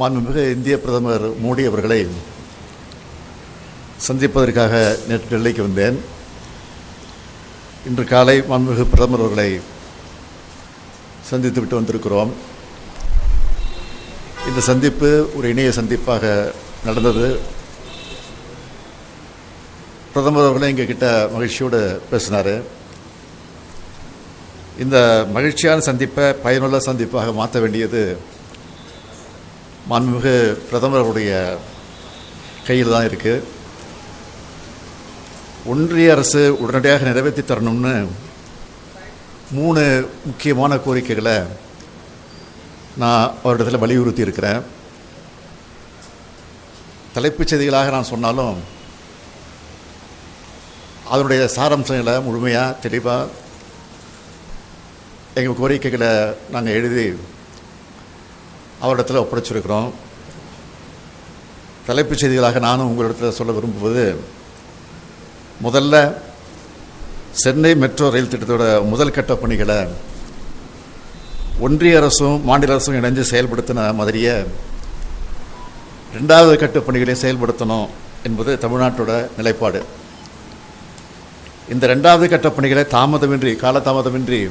மாண்புமிகு இந்திய பிரதமர் மோடி அவர்களை சந்திப்பதற்காக நேற்று டெல்லிக்கு வந்தேன். இன்று காலை மாண்புமிகு பிரதமர் அவர்களை சந்தித்து விட்டு வந்திருக்கிறோம். இந்த சந்திப்பு ஒரு இணைய சந்திப்பாக நடந்தது. பிரதமர் அவர்களே எங்கள் கிட்ட மகிழ்ச்சியோடு பேசினார். இந்த மகிழ்ச்சியான சந்திப்பை பயனுள்ள சந்திப்பாக மாற்ற வேண்டியது மாண்புமிகு பிரதமர் அவருடைய கையில் தான் இருக்குது ஒன்றிய அரசு உடனடியாக நிறைவேற்றி தரணும்னு மூணு முக்கியமான கோரிக்கைகளை நான் அவரிடத்தில் வலியுறுத்தி இருக்கிறேன். தலைப்புச் செய்திகளாக நான் சொன்னாலும் அதனுடைய சாராம்சங்களை முழுமையாக தெளிவாக எங்கள் கோரிக்கைகளை நாங்கள் எழுதி அவரிடத்தில் ஒப்படைச்சிருக்கிறோம். தலைப்புச் செய்திகளாக நானும் உங்களிடத்தில் சொல்ல விரும்புவது முதல்ல சென்னை மெட்ரோ ரயில் திட்டத்தோட முதல் கட்ட பணிகளை ஒன்றிய அரசும் மாநில அரசும் இணைஞ்சு செயல்படுத்தின மாதிரியே ரெண்டாவது கட்ட பணிகளை செயல்படுத்தணும் என்பது தமிழ்நாட்டோட நிலைப்பாடு. இந்த ரெண்டாவது கட்ட பணிகளை தாமதமின்றி காலதாமதமின்றி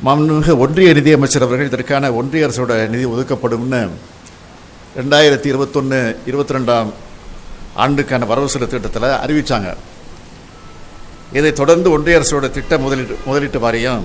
மாண்புமிகு ஒன்றிய நிதியமைச்சர் அவர்கள் இதற்கான ஒன்றிய அரசோட நிதி ஒதுக்கப்படும்னு ரெண்டாயிரத்தி இருபத்தொன்று இருபத்தி ரெண்டாம் ஆண்டுக்கான வரவு செலவு திட்டத்தில் அறிவித்தாங்க இதைத் தொடர்ந்து ஒன்றிய அரசோட திட்ட முதலீட்டு முதலீட்டு வாரியம்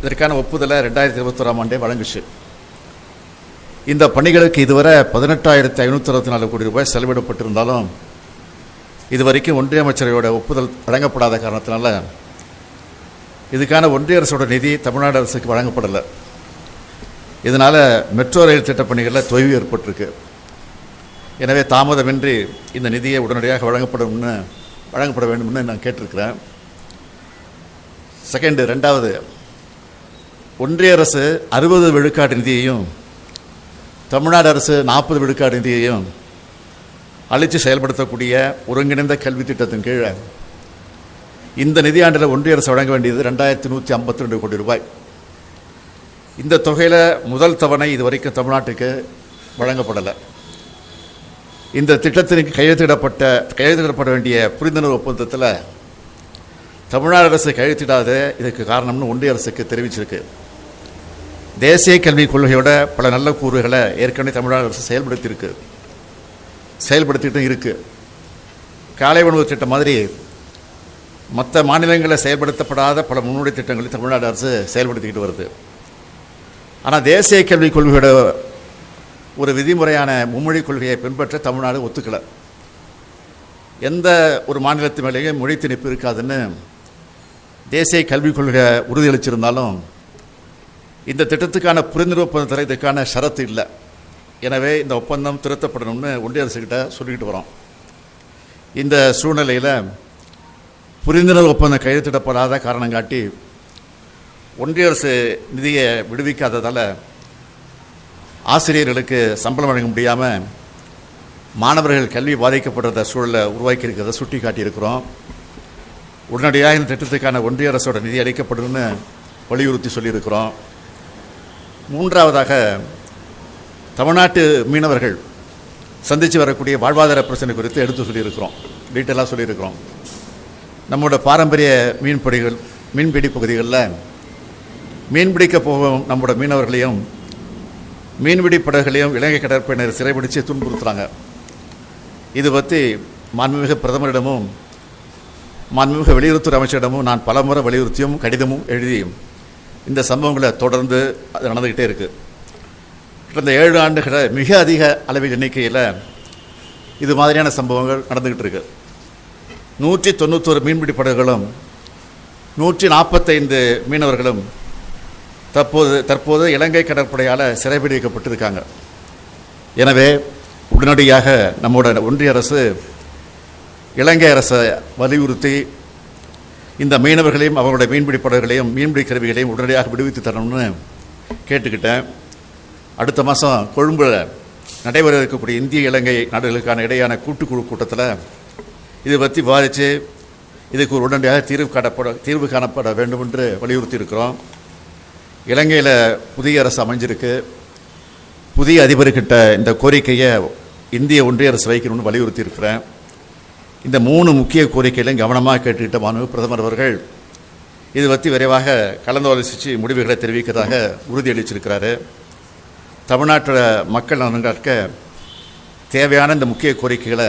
இதற்கான ஒப்புதலை ரெண்டாயிரத்தி இருபத்தோராம் ஆண்டே வழங்குச்சு. இந்த பணிகளுக்கு இதுவரை பதினெட்டாயிரத்தி ஐநூற்றி அறுபத்தி நாலு கோடி ரூபாய் செலவிடப்பட்டிருந்தாலும் இதுவரைக்கும் ஒன்றிய அமைச்சரையோட ஒப்புதல் வழங்கப்படாத காரணத்தினால இதுக்கான ஒன்றிய அரசோட நிதி தமிழ்நாடு அரசுக்கு வழங்கப்படலை. இதனால் மெட்ரோ ரயில் திட்டப் பணிகளில் தொய்வு ஏற்பட்டிருக்கு. எனவே தாமதமின்றி இந்த நிதியை உடனடியாக வழங்கப்படும்னு வழங்கப்பட வேண்டும்னு நான் கேட்டிருக்கிறேன். செகண்டு ரெண்டாவது ஒன்றிய அரசு அறுபது விழுக்காடு நிதியையும் தமிழ்நாடு அரசு நாற்பது விழுக்காடு நிதியையும் அழித்து செயல்படுத்தக்கூடிய ஒருங்கிணைந்த கல்வி திட்டத்தின் கீழே இந்த நிதியாண்டில் ஒன்றிய அரசு வழங்க வேண்டியது ரெண்டாயிரத்தி நூற்றி ஐம்பத்தி ரெண்டு கோடி ரூபாய். இந்த தொகையில் முதல் தவணை இதுவரைக்கும் தமிழ்நாட்டுக்கு வழங்கப்படலை. இந்த திட்டத்திற்கு கையெழுத்திடப்பட்ட கையெழுத்திடப்பட வேண்டிய புரிந்துணர்வு ஒப்பந்தத்தில் தமிழ்நாடு அரசு கையெழுத்திடாத இதுக்கு காரணம்னு ஒன்றிய அரசுக்கு தெரிவிச்சிருக்கு. தேசிய கல்விக் கொள்கையோட பல நல்ல கூறுகளை ஏற்கனவே தமிழ்நாடு அரசு செயல்படுத்தியிருக்கு. செயல்படுத்திட்டும் இருக்குது காலை உணவு திட்டம் மாதிரி மற்ற மாநிலங்களில் செயல்படுத்தப்படாத பல முன்னோடி திட்டங்களை தமிழ்நாடு அரசு செயல்படுத்திக்கிட்டு வருது. ஆனால் தேசிய கல்விக் கொள்கையோட ஒரு விதிமுறையான மும்மொழி கொள்கையை பின்பற்ற தமிழ்நாடு ஒத்துக்கலை. எந்த ஒரு மாநிலத்து மேலேயும் மொழி திணிப்பு இருக்காதுன்னு தேசிய கல்விக் கொள்கை உறுதியளிச்சிருந்தாலும் இந்த திட்டத்துக்கான புரிந்துணர்வு ஒப்பந்தத்தில் இதுக்கான ஷரத்து இல்லை. எனவே இந்த ஒப்பந்தம் திருத்தப்படணும்னு ஒன்றிய அரசுக்கிட்ட சொல்லிக்கிட்டு வரோம். இந்த சூழ்நிலையில் புரிந்துணர்வு ஒப்பந்தம் கையெழுத்திடப்படாத காரணம் காட்டி ஒன்றிய அரசு நிதியை விடுவிக்காததால் ஆசிரியர்களுக்கு சம்பளம் வழங்க முடியாமல் மாணவர்கள் கல்வி பாதிக்கப்படுறத சூழலை உருவாக்கி இருக்கிறத சுட்டி காட்டியிருக்கிறோம் உடனடியாக இந்த திட்டத்துக்கான ஒன்றிய அரசோட நிதி அளிக்கப்படும்னு வலியுறுத்தி சொல்லியிருக்கிறோம். மூன்றாவதாக தமிழ்நாட்டு மீனவர்கள் சந்தித்து வரக்கூடிய வாழ்வாதார பிரச்சனை குறித்து எடுத்து சொல்லியிருக்கிறோம். டீட்டெயிலாக சொல்லியிருக்கிறோம். நம்மளோட பாரம்பரிய மீன்பிடிகள் மீன்பிடி பகுதிகளில் மீன்பிடிக்க போகும் நம்மளோட மீனவர்களையும் மீன்பிடி படகுகளையும் இலங்கை கடற்படையினர் சிறைபிடித்து துன்புறுத்துகிறாங்க இது பற்றி மாண்புமிகு பிரதமரிடமும் மாண்புமிகு வெளியுறவுத்துறை அமைச்சரிடமும் நான் பலமுறை வலியுறுத்தியும் கடிதமும் எழுதியும் இந்த சம்பவங்களை தொடர்ந்து அது நடந்துக்கிட்டே இருக்குது கடந்த ஏழு ஆண்டுகளை மிக அதிக அளவில் எண்ணிக்கையில் இது மாதிரியான சம்பவங்கள் நடந்துக்கிட்டு இருக்குது நூற்றி தொண்ணூத்தொரு மீன்பிடி படகுகளும் நூற்றி நாற்பத்தைந்து மீனவர்களும் தற்போது தற்போது இலங்கை கடற்படையால் சிறைபிடிக்கப்பட்டிருக்காங்க. எனவே உடனடியாக நம்மோட ஒன்றிய அரசு இலங்கை அரசை வலியுறுத்தி இந்த மீனவர்களையும் அவர்களுடைய மீன்பிடி படகுகளையும் மீன்பிடி கருவிகளையும் உடனடியாக விடுவித்து தரணும்னு கேட்டுக்கிட்டேன். அடுத்த மாதம் கொழும்பில் நடைபெற இருக்கக்கூடிய இந்திய இலங்கை நாடுகளுக்கான இடையான கூட்டுக்குழு கூட்டத்தில் இதை பற்றி விவாதித்து இதுக்கு ஒரு உடனடியாக தீர்வு காணப்பட தீர்வு காணப்பட வேண்டும் என்று வலியுறுத்தி இருக்கிறோம் இலங்கையில் புதிய அரசு அமைஞ்சிருக்கு. புதிய அதிபர்கிட்ட இந்த கோரிக்கையை இந்திய ஒன்றிய அரசு வைக்கணும்னு வலியுறுத்தி இருக்கிறேன் இந்த மூணு முக்கிய கோரிக்கைகளையும் கவனமாக கேட்டுக்கிட்ட மாணவர் பிரதமர் அவர்கள் இது பற்றி விரைவாக கலந்தாலோசித்து முடிவுகளை தெரிவிக்கிறதாக உறுதியளிச்சிருக்கிறாரு தமிழ்நாட்டில் மக்கள் நலன்காக்க தேவையான இந்த முக்கிய கோரிக்கைகளை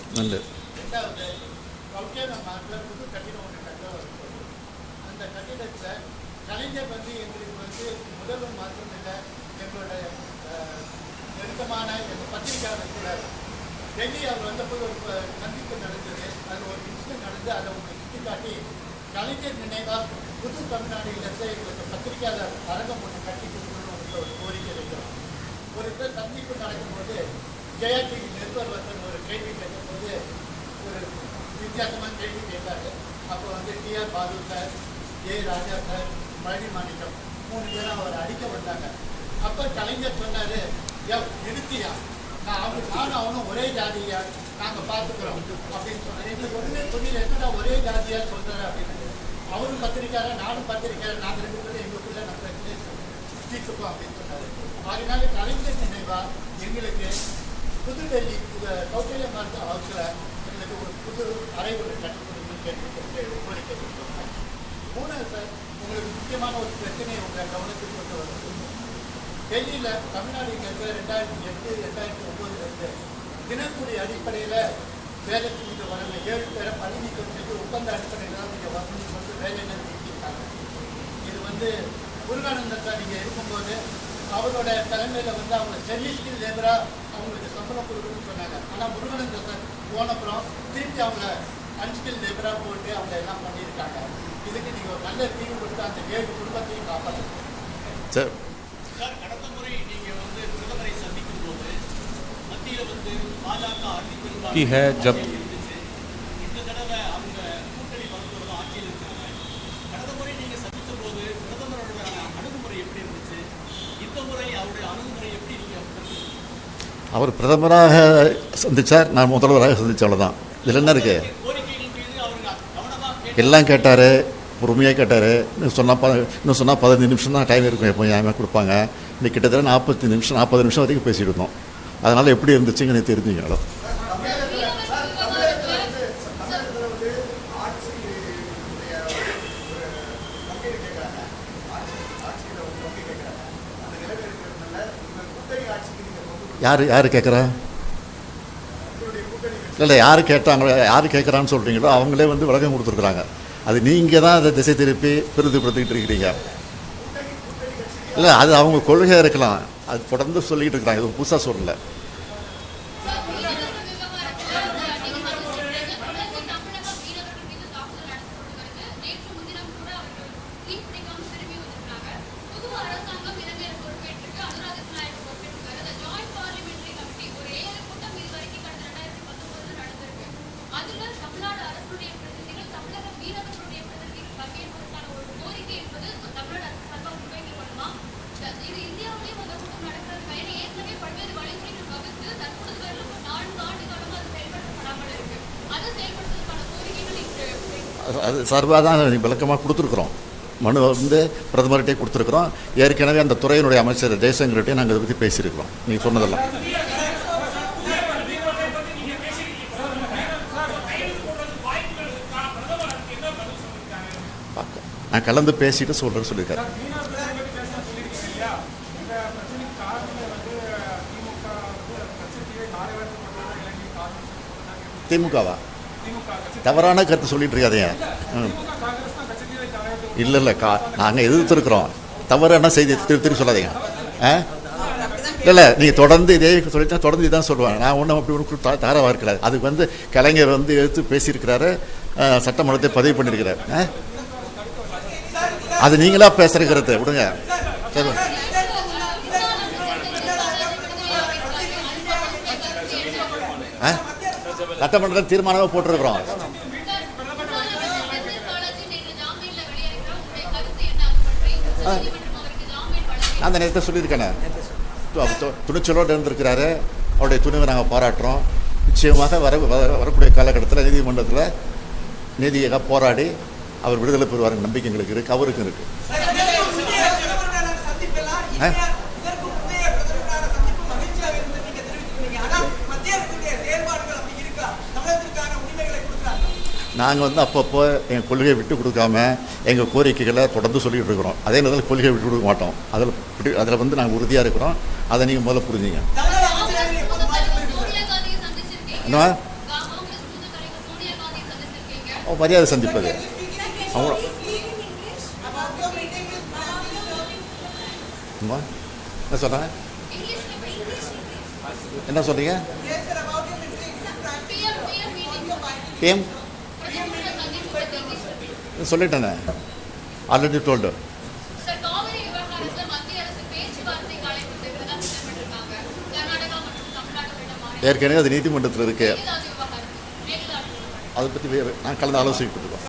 கட்டிடத்தில் கலைஞர் வந்து எங்களுக்கு வந்து முதல்வர் மாற்றம் இல்லை எங்களுடைய அஹ், நெருக்கமான எங்கள் பத்திரிகையாளர் கூட டெல்லி அவர் வந்தபோது ஒரு சந்திப்பு நடந்தது அது ஒரு இன்சிடென்ட் நடந்து அதை உங்களுக்கு சுட்டிக்காட்டி கலைஞர் நினைவாக புது தமிழ்நாடு இல்லத்தை எங்களுக்கு பத்திரிகையாளர் அரங்கம் ஒன்று கட்டி கொடுக்கணும்னு உங்களுக்கு ஒரு கோரிக்கை வைக்கிறோம் ஒரு இடத்துல சந்திப்பு நடக்கும்போது ஜெயா டிவி நிருபர் வந்து ஒரு கேள்வி கேட்கும்போது ஒரு வித்தியாசமான கேள்வி கேட்டாரு. அப்போ வந்து T R Balu sir A Raja sir Palani Manickam மூணு பேரும் அவர் அடிக்க வந்தாங்க அப்போ கலைஞர் சொன்னாரு எவ் நிறுத்தியா? நான் அவங்க நானும் அவனும் ஒரே ஜாதியா? நாங்கள் பார்த்துக்கிறோம் அப்படின்னு சொன்னார். எங்களுக்கு ஒன்றுமே புரியல. என்னடா ஒரே ஜாதியா சொல்றாரு அப்படின்னு. அவரும் பத்திரிக்கையாளர் நானும் பத்திரிக்கையாளர் நாங்கள் ரெண்டு பேரும் எங்களுக்குள்ள நம்ம தீர்த்துப்போம் அப்படின்னு சொன்னாரு. அதனால கலைஞர் நினைவா எங்களுக்கு புதுடெல்லி புது- கௌசல்யா மருத்துவ ஹவுஸில் எங்களுக்கு ஒரு புது அறை ஒரு கட்டுப்படுத்தி கேட்டு மூணாவது சார் உங்களுக்கு முக்கியமான ஒரு பிரச்சனையை உங்கள் கவனத்துக்கு கொண்டு வருது டெல்லியில் தமிழ்நாடு இங்கே இருக்கிற ரெண்டாயிரத்தி எட்டு ரெண்டாயிரத்தி ஒம்போதுலேருந்து தினக்கூலி அடிப்படையில் வேலை செஞ்சுட்டு வரல ஏழு பேரை பணி நீக்கம் செஞ்சு ஒப்பந்த அடிப்படையில் தான் நீங்கள் வரணும்னு வந்து வேலை நிறுத்திட்டாங்க இது வந்து முருகானந்தன் சார் நீங்கள் இருக்கும்போது அவரோட தலைமையில் வந்து அவங்க செமி லேபராக அவங்களுக்கு சம்பளம் கொடுக்கணும்னு சொன்னாங்க. ஆனால் முருகானந்தன் சார் போனப்புறம் திருப்பி அவங்க அன்ஸ்கில் லேபராக போட்டு அவங்க எல்லாம் பண்ணியிருக்காங்க. இதுக்கு நீங்கள் ஒரு நல்ல தீர்வு கொடுத்து அந்த ஏழு குடும்பத்தையும் காப்பாற்றணும் சார். சார் கடந்த முறை நீங்க வந்து பிரதமரை சந்திக்கும் போது மத்தியில வந்து பாஜக அறுதி की அவர் பிரதமராக சந்திச்சார் நான் முதல்வராக சந்திச்ச அவ்வளோதான் இதில் என்ன இருக்குது எல்லாம் கேட்டார் பொறுமையாக கேட்டார். இன்னும் சொன்னால் ப இன்னும் சொன்னால் பதினஞ்சு நிமிஷம் தான் டைம் இருக்கும் எப்போ ஏன் கொடுப்பாங்க. இன்னைக்கு கிட்டத்தட்ட நாற்பத்தி நிமிஷம் நாற்பது நிமிஷம் வரைக்கும் பேசிட்டு இருந்தோம். அதனால் எப்படி இருந்துச்சுங்க எனக்கு தெரிஞ்சுங்களோ யார் யார் கேட்குறா இல்லை யார் கேட்டாங்களோ யார் கேட்குறான்னு சொல்கிறீங்களோ அவங்களே வந்து விளக்கம் கொடுத்துருக்குறாங்க. அது நீங்கள் தான் அதை திசை திருப்பி பெரிதுபடுத்திக்கிட்டு இருக்கிறீங்க. இல்லை அது அவங்க கொள்கையாக இருக்கலாம். அது தொடர்ந்து சொல்லிக்கிட்டு இருக்கிறாங்க. இது புதுசாக சொல்லலை அதுல தமிழ்நாடு அரசுடைய பிரதிநிதிகள் தமிழக மீனவர்களுடைய பிரதிநிதிகள் பங்கேற்பதற்கான ஒரு கோரிக்கை இது இந்தியாவிலேயே ஏன்னா ஏற்கனவே பல்வேறு வழிமுறைகள் வகுத்து தற்பொழுது ஒரு நான்கு ஆண்டு அது செயல்படுத்தப்படாமல் இருக்கு. அதை செயல்படுத்துவதற்கான கோரிக்கைகள் இன்று. அது- சார்பாக தான் விளக்கமாக கொடுத்துருக்குறோம். மனு வந்து பிரதமர்கிட்டே கொடுத்துருக்குறோம். ஏற்கனவே அந்த துறையினுடைய அமைச்சர் ஜெய்சங்கர்கிட்டே நாங்கள் இதை பற்றி பேசியிருக்கிறோம். நீங்கள் சொன்னதெல்லாம். நான் கலந்து பேசிட்டு சொல்கிறேன்னு சொல்லியிருக்காரு. திமுகவா? தவறான கருத்து சொல்லிட்டு இருக்காதே. இல்லை இல்லை கா நாங்கள் எதிர்த்துருக்குறோம். தவறான செய்தி? திரு திரு சொல்லாதீங்க. ஆ? இல்லை நீங்கள் தொடர்ந்து இதே சொல்லிட்டா தொடர்ந்து இதான் சொல்லுவாங்க. நான் ஒன்றும் அப்படி ஒன்றும் தாராவாக இருக்கிறாரு அதுக்கு வந்து கலைஞர் வந்து எடுத்து பேசியிருக்கிறாரு. சட்டமன்றத்தை பதிவு பண்ணியிருக்கிறார். ஆ? அது நீங்களா பேசுகிற கருத்து விடுங்க. சரி ஆ? தீர்மானமாக போட்டிருக்கிறோம். அந்த நேரத்தை சொல்லியிருக்கேன். துணிச்சலோடு இருந்திருக்கிறாரு. அவருடைய துணிவை நாங்கள் பாராட்டுறோம். நிச்சயமாக வர வர- வரக்கூடிய காலகட்டத்தில் நீதிமன்றத்தில் நீதியாக போராடி அவர் விடுதலை பெறுவார் நம்பிக்கை எங்களுக்கு இருக்குது அவருக்கும் இருக்குது ஆ? நாங்கள் வந்து அப்பப்போ எங்கள் கொள்கையை விட்டு கொடுக்காம எங்கள் கோரிக்கைகளை தொடர்ந்து சொல்லிட்டு இருக்கிறோம். அதே நேரத்தில் கொள்கையை விட்டு கொடுக்க மாட்டோம். அதில் அதில் வந்து நாங்கள் உறுதியாக இருக்கிறோம். அதை நீங்கள் முதல்ல புரிஞ்சுங்க. காங்கிரஸ் மூத்த தலைவர் அம்மா, என்ன சொல்கிறேன் என்ன சொல்கிறீங்க பிஎம் சொல்லிட்டேனே. ஆல்ரெடி டோல்டு ஏற்கனவே அது நீதிமன்றத்தில் விவகாரம் அதை பற்றி நான் கலந்து ஆலோசிக்கப்பட்டிருக்கோம்.